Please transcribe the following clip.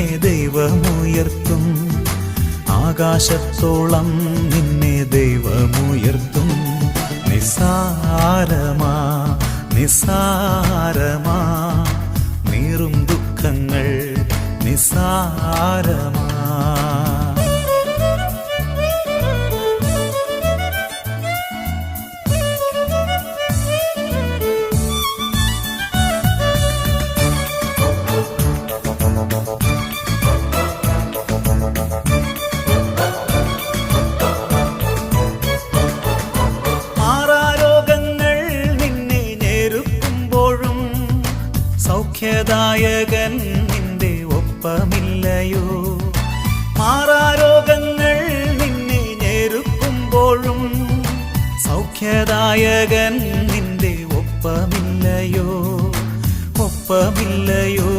നിന്നെ ദൈവമുയർത്തും. ആകാശത്തോളം നിന്നെ ദൈവമുയർത്തും. നിസാരമാ നിസാരമാ നീറും ദുഃഖങ്ങൾ നിസാരമാ മാറാരോഗങ്ങൾ സൗഖ്യദായകൻ നിന്റെ ഒപ്പമില്ലയോ? മാറാരോഗങ്ങൾ നിന്നെ ഞെരുക്കുമ്പോഴും സൗഖ്യദായകൻ നിന്റെ ഒപ്പമില്ലയോ? ഒപ്പമില്ലയോ